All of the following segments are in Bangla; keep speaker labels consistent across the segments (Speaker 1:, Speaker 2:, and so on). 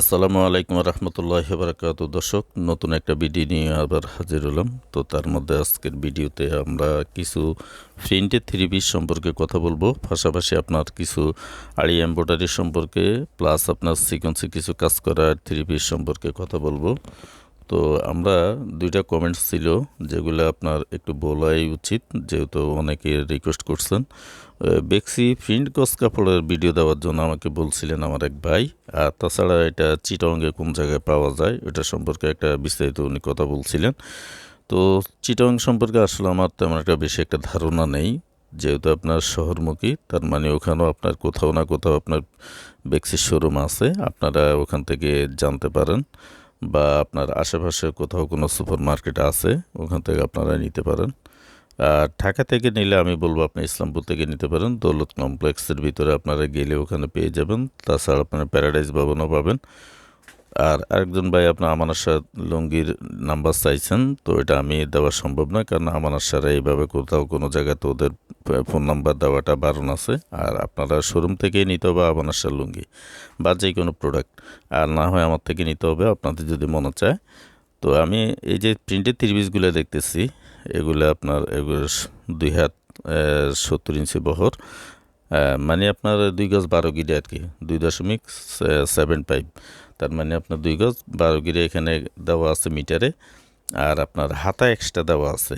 Speaker 1: আসসালামু আলাইকুম রহমতুল্লাহ বারাকাত। দর্শক, নতুন একটা ভিডিও নিয়ে আবার হাজির হলাম। তো তার মধ্যে আজকের ভিডিওতে আমরা কিছু প্রিন্টের থ্রি পিস সম্পর্কে কথা বলব। পাশাপাশি আপনার কিছু আড়ি এম্ব্রয়ডারি সম্পর্কে, প্লাস আপনার সিকোয়েন্সে কিছু কাজ করার থ্রি পিস সম্পর্কে কথা বলব। তো আমরা দুইটা কমেন্টস ছিল যেগুলো আপনার একটু বলাই উচিত, যেহেতু অনেকে রিকোয়েস্ট করছেন। বেক্সি প্রিন্ট কস কাপড়ের ভিডিও দেওয়ার জন্য আমাকে বলছিলেন আমার এক ভাই, আর তাছাড়া এটা চিটংয়ে কোন জায়গায় পাওয়া যায় এটা সম্পর্কে একটা বিস্তারিত উনি কথা বলছিলেন। তো চিটং সম্পর্কে আসলে আমার তেমন একটা বেশি একটা ধারণা নেই, যেহেতু আপনার শহরমুখী, তার মানে ওখানেও আপনার কোথাও না কোথাও আপনার বেক্সির শোরুম আছে, আপনারা ওখান থেকে জানতে পারেন। বা আপনার আশেপাশে কোথাও কোনো সুপার মার্কেট আছে, ওখান থেকে আপনারা নিতে পারেন। আর ঢাকা থেকে নিলে আমি বলব আপনি ইসলামপুর থেকে নিতে পারেন। দৌলত কমপ্লেক্সের ভিতরে আপনারা গেলে ওখানে পেয়ে যাবেন। তাছাড়া আপনারা প্যারাডাইজ ভবনও পাবেন। আর আরেকজন ভাই আপনার আমানার সাথে লুঙ্গির নাম্বার চাইছেন, তো এটা আমি দেওয়া সম্ভব না কারণ আমানার সারা এইভাবে কোথাও কোনো জায়গাতে ওদের ফোন নাম্বার দেওয়াটা বারণ আছে, আর আপনারা শোরুম থেকেই নিতে হবে আমানার সার লুঙ্গি বা যে কোনো প্রোডাক্ট আর না হয় আমার থেকে নিতে হবে, আপনাদের যদি মনে চায়। তো আমি এই যে প্রিন্টের ত্রিভিশগুলো দেখতেছি, এগুলো আপনার এগুলো দুই হাত সত্তর ইঞ্চি বহর মানে আপনার দুই গজ বারো গিরে আর কি, দুই দশমিক সেভেন ফাইভ তার মানে আপনার দুই গজ বারো গিরে এখানে দেওয়া আছে মিটারে, আর আপনার হাতা এক্সট্রা দেওয়া আছে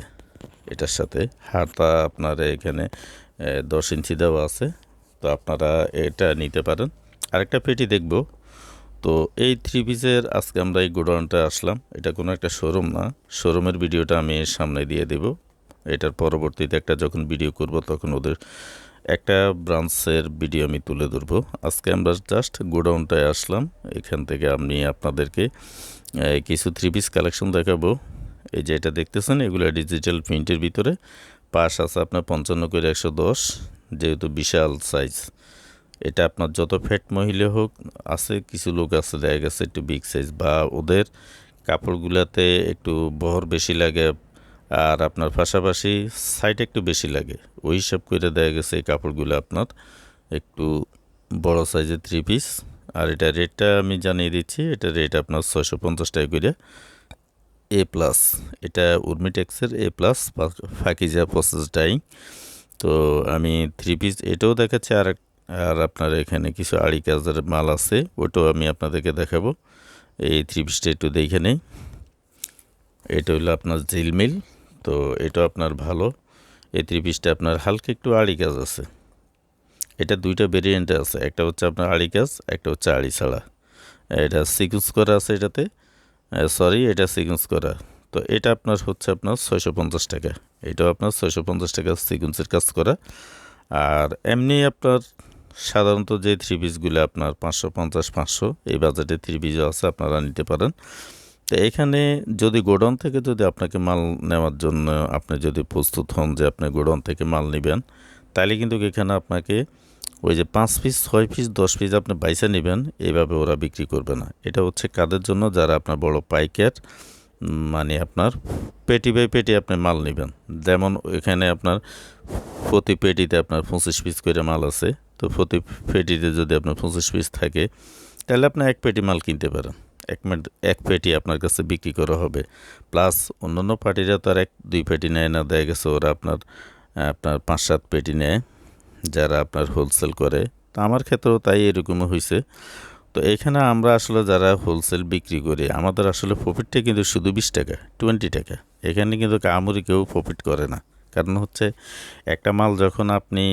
Speaker 1: এটার সাথে। হাতা আপনার এখানে দশ ইঞ্চি দেওয়া আছে। তো আপনারা এটা নিতে পারেন। আরেকটা পেটি দেখব। তো এই থ্রি পিসের আজকে আমরা এই গোডাউনটা আসলাম। এটা কোনো একটা শোরুম না। শোরুমের ভিডিওটা আমি সামনে দিয়ে দেব। এটার পরবর্তীতে একটা যখন ভিডিও করব, তখন ওদের একটা ব্রাঞ্চের ভিডিও আমি তুলে ধরবো। আজকে আমরা জাস্ট গোডাউনটায় আসলাম। এখান থেকে আমি আপনাদেরকে কিছু থ্রি পিস কালেকশন দেখাবো। এই যে এটা দেখতেছেন, এগুলো ডিজিটাল প্রিন্টের ভিতরে। পাশ আছে আপনার পঞ্চান্ন করে একশো দশ, যেহেতু বিশাল সাইজ এটা আপনার যত ফ্যাট মহিলা হোক, আছে, কিছু লোক আছে, দেখা গেছে একটু বিগ সাইজ বা ওদের কাপড়গুলোতে একটু বহর বেশি লাগে আর আপনার পাশাপাশি সাইড একটু বেশি লাগে। ওই হিসাব করে দেখা গেছে এই কাপড়গুলো আপনার একটু বড় সাইজের থ্রি পিস আর এটা রেটটা আমি জানিয়ে দিচ্ছি, এটা রেট আপনার ছয়শো পঞ্চাশ টাকা করে এ প্লাস এটা উর্মিটেক্সের A plus Fakija process dyeing তো আমি থ্রি পিস এটাও দেখাচ্ছি আর আর আপনার এখানে কিছু আড়ি কাজের মাল আছে, ওটাও আমি আপনাদেরকে দেখাবো। এই থ্রি পিসটা একটু দেখে নেই। এটা হলো আপনার ঝিলমিল তো এটা আপনার ভালো। এই থ্রি পিসটা আপনার হালকা একটু আড়ি কাজ আছে। এটা দুইটা ভেরিয়েন্টে আছে। একটা হচ্ছে আপনার আড়ি কাজ একটা হচ্ছে আড়ি ছাড়া। এটা সিকুন্স করা আছে এটাতে। সরি এটা সিকুয়েন্স করা। তো এটা আপনার হচ্ছে আপনার ছয়শো পঞ্চাশ টাকা। এটাও আপনার ছয়শো পঞ্চাশ টাকা সিকুন্সের কাজ করা। আর এমনি আপনার সাধারণত যে থ্রি পিসগুলো আপনার পাঁচশো পঞ্চাশ, পাঁচশো, এই বাজেটে থ্রি পিসও আছে, আপনারা নিতে পারেন। তো এখানে যদি গোডাউন থেকে যদি আপনাকে মাল নেওয়ার জন্য আপনি যদি প্রস্তুত হন যে আপনি গোডাউন থেকে মাল নেবেন, তাহলে কিন্তু এখানে আপনাকে ওই যে পাঁচ পিস, ছয় পিস, দশ পিস আপনি বাইসে নেবেন এইভাবে ওরা বিক্রি করবে না। এটা হচ্ছে কাদের জন্য? যারা আপনার বড় পাইকার মানে আপনার পেটি বাই পেটি আপনি মাল নেবেন। যেমন এখানে আপনার প্রতি পেটিতে আপনার পঁচিশ পিস করে মাল আছে, তো প্রতি পেটিতে যদি আপনার পঁচিশ পিস থাকে, তাহলে আপনি এক পেটি মাল কিনতে পারেন। এক এক পেটি আপনার কাছে বিক্রি করা হবে। প্লাস অন্যান্য পার্টিরা তো আর এক, দুই পেটি নেয় না, দেখা গেছে ওরা আপনার আপনার পাঁচ, সাত পেটি নেয়, যারা আপনার হোলসেল করে। তো আমার ক্ষেত্রেও তাই এরকমই হয়েছে তো এখানে আমরা আসলে যারা হোলসেল বিক্রি করি, আমাদের আসলে প্রফিটটা কিন্তু শুধু বিশ টাকা টোয়েন্টি টাকা। এখানে কিন্তু কামড়ি কেউ প্রফিট করে না। কারণ হচ্ছে, একটা মাল যখন আপনি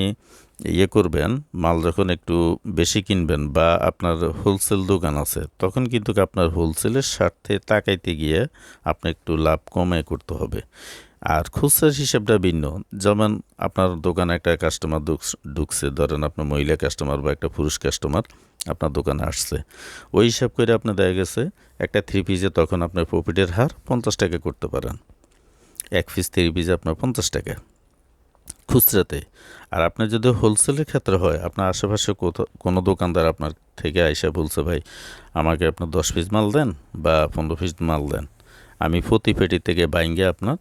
Speaker 1: ইয়ে করবেন, মাল যখন একটু বেশি কিনবেন বা আপনার হোলসেল দোকান আছে, তখন কিন্তু আপনার হোলসেলের স্বার্থে তাকাইতে গিয়ে আপনি একটু লাভ কমে করতে হবে। আর খুচরার হিসেবটা ভিন্ন। যেমন আপনার দোকানে একটা কাস্টমার ঢুকছে, ধরেন আপনার মহিলা কাস্টমার বা একটা পুরুষ কাস্টমার আপনার দোকানে আসছে। ওই হিসাব করে আপনার দেখা গেছে, একটা থ্রি পিসে তখন আপনার প্রফিটের হার পঞ্চাশ টাকা করতে পারেন। এক পিস থ্রি পিজে আপনার পঞ্চাশ টাকা। খুচরাতে। আর আপনার যদি হোলসেলের ক্ষেত্রে হয়, আপনার আশেপাশে কোনো দোকানদার আপনার থেকে আইসা বলছে, ভাই, আমাকে আপনার দশ পিস মাল দেন বা পনেরো পিস মাল দেন। আমি প্রতি পেটি থেকে বাইঙ্গে আপনার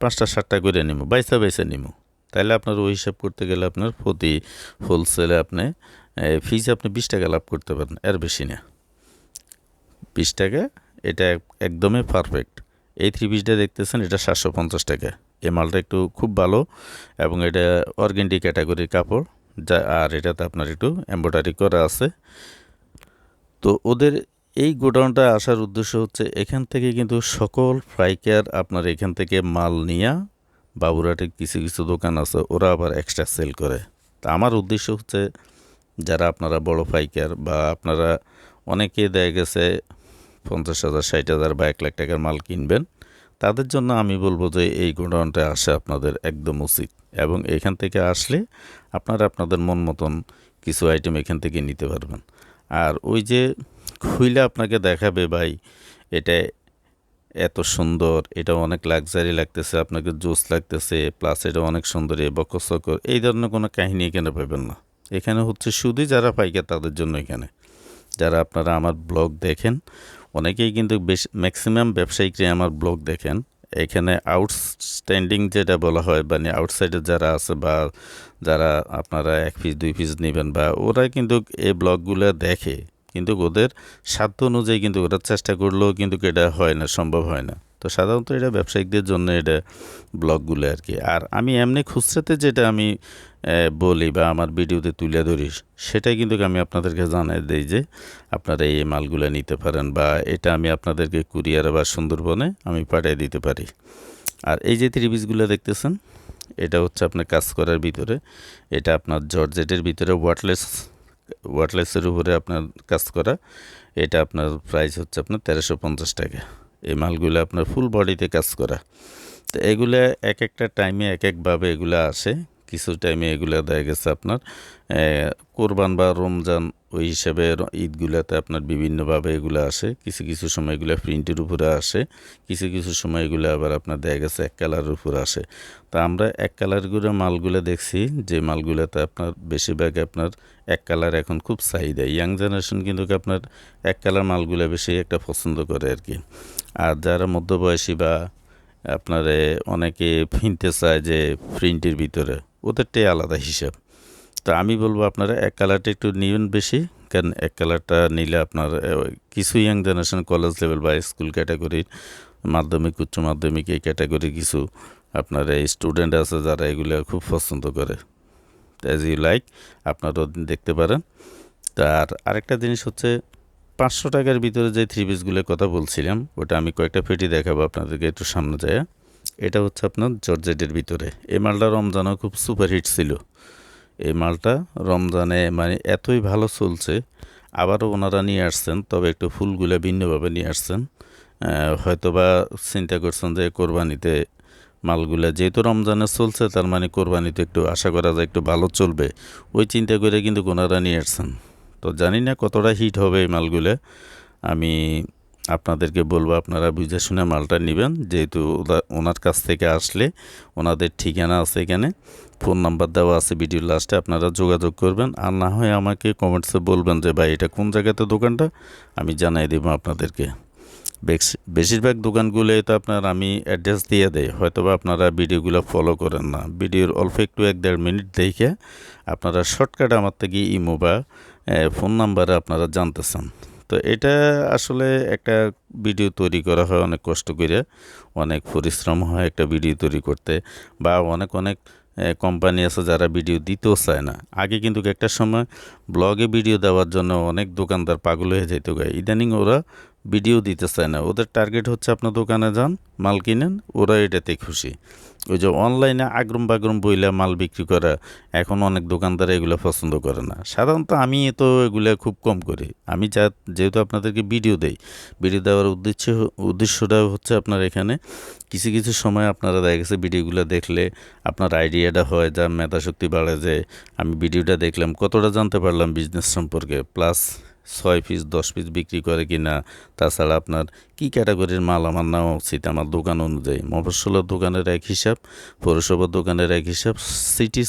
Speaker 1: পাঁচটা, সাতটা করে নিব বাইসা বাইসা নিব তাহলে আপনার ওই হিসাব করতে গেলে আপনার প্রতি হোলসেলে আপনি ফিজ আপনি বিশ টাকা লাভ করতে পারেন এর বেশি না। বিশ টাকা, এটা একদমই পারফেক্ট এই থ্রি পিসটা দেখতেছেন, এটা সাতশো পঞ্চাশ টাকা। এই মালটা একটু খুব ভালো এবং এটা অর্গেন্ডি ক্যাটাগরির কাপড়, যা, আর এটাতে আপনার একটু এম্ব্রয়ডারি করা আছে। তো ওদের এই গোডাউনটা আসার উদ্দেশ্য হচ্ছে এখান থেকে কিন্তু সকল ফ্রাইকার আপনার এখান থেকে মাল নিয়ে বাবুরাটের কিছু কিছু দোকান আছে, ওরা আবার এক্সট্রা সেল করে। তা আমার উদ্দেশ্য হচ্ছে যারা আপনারা বড় ফাইকার বা আপনারা অনেকে দেখা গেছে পঞ্চাশ হাজার, ষাট হাজার বা এক লাখ টাকার মাল কিনবেন তাদের জন্য আমি বলব যে এই গোডাউনটা আসা আপনাদের একদম উচিত। এবং এখান থেকে আসলে আপনারা আপনাদের মন মতন কিছু আইটেম এখান থেকে নিতে পারবেন। আর ওই যে খুইলে আপনাকে দেখাবে, ভাই, এটা এত সুন্দর, এটা অনেক লাক্সারি লাগতেছে, আপনাকে জুস লাগতেছে প্লাস এটা অনেক সুন্দর এ বকসকর এই ধরনের কোনো কাহিনী এখানে পাবেন না। এখানে হচ্ছে শুধু যারা পাইকার তাদের জন্য এখানে। যারা আপনারা আমার ব্লগ দেখেন অনেকেই কিন্তু বেশ ম্যাক্সিমাম ব্যবসায়িকরা আমার ব্লগ দেখেন, এখানে আউটস্ট্যান্ডিং যেটা বলা হয় মানে আউটসাইডে যারা আছে বা যারা আপনারা এক পিস দুই পিস নেবেন বা ওরা কিন্তু এই ব্লগগুলো দেখে, কিন্তু ওদের সাধ্য অনুযায়ী কিন্তু ওরা চেষ্টা করলেও কিন্তু এটা হয় না, সম্ভব হয় না। তো সাধারণত এটা ব্যবসায়িকদের জন্য এটা ব্লগগুলো আর কি। আর আমি এমনি খুচরাতে যেটা আমি বলি বা আমার ভিডিওতে তুলে ধরি সেটাই কিন্তু আমি আপনাদেরকে জানাই দিই যে আপনারা এই মালগুলো নিতে পারেন বা এটা আমি আপনাদেরকে কুরিয়ার বা সুন্দরবনে আমি পাঠিয়ে দিতে পারি। আর এই যে ত্রিপিসগুলো দেখতেছেন, এটা হচ্ছে আপনার কাজ করার ভিতরে, এটা আপনার জর্জেটের ভিতরে ওয়াটলেস ওয়াটলেসের উপরে আপনার কাজ করা, এটা আপনার প্রাইস হচ্ছে আপনার তেরোশো পঞ্চাশ টাকা। এই মালগুলো আপনার ফুল বডিতে কাজ করা। তো এগুলো এক একটা টাইমে এক একভাবে এগুলো আসে। কিছু টাইমে এগুলো দেখা গেছে আপনার কোরবান বা রমজান ওই হিসাবে ঈদগুলোতে আপনার বিভিন্নভাবে এগুলো আসে। কিছু কিছু সময় এগুলো প্রিন্টের উপরে আসে, কিছু কিছু সময় এগুলো আবার আপনার দেখা গেছে এক কালারের উপরে আসে। তা আমরা এক কালারগুলো মালগুলো দেখছি, যে মালগুলোতে আপনার বেশিরভাগ আপনার এক কালার এখন খুব চাহিদা। ইয়াং জেনারেশন কিন্তু আপনার এক কালার মালগুলো বেশি একটা পছন্দ করে আর কি আর যারা মধ্যবয়সী বা আপনার অনেকে কিনতে চায় যে প্রিন্টের ভিতরে ওদেরটাই আলাদা হিসাব। তো আমি বলব আপনারা এক কালারটা একটু নেবেন বেশি, কারণ এক কালারটা নিলে আপনার কিছু ইয়াং জেনারেশন কলেজ লেভেল বা স্কুল ক্যাটাগরির মাধ্যমিক, উচ্চ মাধ্যমিক এই ক্যাটাগরি কিছু আপনার এই স্টুডেন্ট আছে যারা এগুলো খুব পছন্দ করে। অ্যাজ ইউ লাইক আপনারাও দেখতে পারেন। তার আরেকটা জিনিস হচ্ছে, পাঁচশো টাকার ভিতরে যে থ্রি পিসগুলোর কথা বলছিলাম, ওটা আমি কয়েকটা ফেটি দেখাবো আপনাদেরকে একটু সামনে যায় এটা হচ্ছে আপনার জর্জেটের ভিতরে। এই মালটা রমজানও খুব সুপারহিট ছিল। এই মালটা রমজানে মানে এতই ভালো চলছে, আবারও ওনারা নিয়ে আসছেন, তবে একটু ফুলগুলো ভিন্নভাবে নিয়ে আসছেন। হয়তোবা চিন্তা করছেন যে কোরবানিতে মালগুলা যেহেতু রমজানে চলছে, তার মানে কোরবানিতে একটু আশা করা যায় একটু ভালো চলবে। ওই চিন্তা করে কিন্তু ওনারা নিয়ে আসছেন। তো জানি না কতটা হিট হবে এই মালগুলো। আমি আপনাদেরকে বলব, আপনারা বুঝে শুনে মালটা নেবেন। যেহেতু ওনার কাছ থেকে আসলে ওনাদের ঠিকানা আছে এখানে। ফোন নাম্বার দেওয়া আছে ভিডিও লাস্টে, আপনারা যোগাযোগ করবেন। আর না হয় আমাকে কমেন্টসে বলবেন যে, ভাই, এটা কোন জায়গাতে দোকানটা? আমি জানাই দেবো আপনাদেরকে। বেশ- বেশিরভাগ দোকানগুলোই তো আপনার আমি অ্যাড্রেস দিয়ে দেয় হয়তো বা আপনারা ভিডিওগুলো ফলো করেন না। ভিডিওর অল্প একটু এক দেড় মিনিট দেখে আপনারা শর্টকাট আমার থেকে ইমো বা ফোন নাম্বারে আপনারা জানতে চান তো এটা আসলে একটা ভিডিও তৈরি করা হয় অনেক কষ্ট করে, অনেক পরিশ্রম হয় একটা ভিডিও তৈরি করতে বা অনেক অনেক কোম্পানি আছে যারা ভিডিও দিতেও চায় না। আগে কিন্তু একটা সময় ব্লগে ভিডিও দেওয়ার জন্য অনেক দোকানদার পাগল হয়ে যেত গায়ে ইদানিং ওরা ভিডিও দিতে চায় না। ওদের টার্গেট হচ্ছে আপনার দোকানে যান, মাল কিনেন, ওরা এটাতে খুশি। ওই যে অনলাইনে আগ্রম বাগ্রম বইলা মাল বিক্রি করা, এখন অনেক দোকানদার এগুলো পছন্দ করে না। সাধারণত আমি তো এগুলো খুব কম করি। আমি যা, যেহেতু আপনাদেরকে ভিডিও দেই, ভিডিও দেওয়ার উদ্দেশ্য, উদ্দেশ্যটা হচ্ছে আপনার এখানে কিছু কিছু সময় আপনারা দেখা গেছে ভিডিওগুলো দেখলে আপনার আইডিয়াটা হয় যা মেধাশক্তি বাড়ে যে আমি ভিডিওটা দেখলাম, কতটা জানতে পারলাম বিজনেস সম্পর্কে প্লাস ছয় পিস দশ পিস বিক্রি করে কি না তাছাড়া আপনার কি ক্যাটাগরির মাল আমার নেওয়া উচিত? আমার দোকান অনুযায়ী। মফস্বলের দোকানের এক হিসাব, পৌরসভার দোকানের এক হিসাব সিটি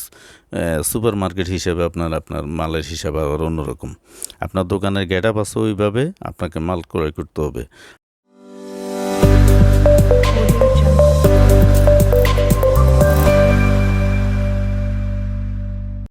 Speaker 1: সুপার মার্কেট হিসাবে আপনার আপনার মালের হিসাব আবার অন্যরকম। আপনার দোকানের গেট আপ আছে ওইভাবে আপনাকে মাল ক্রয় করতে হবে।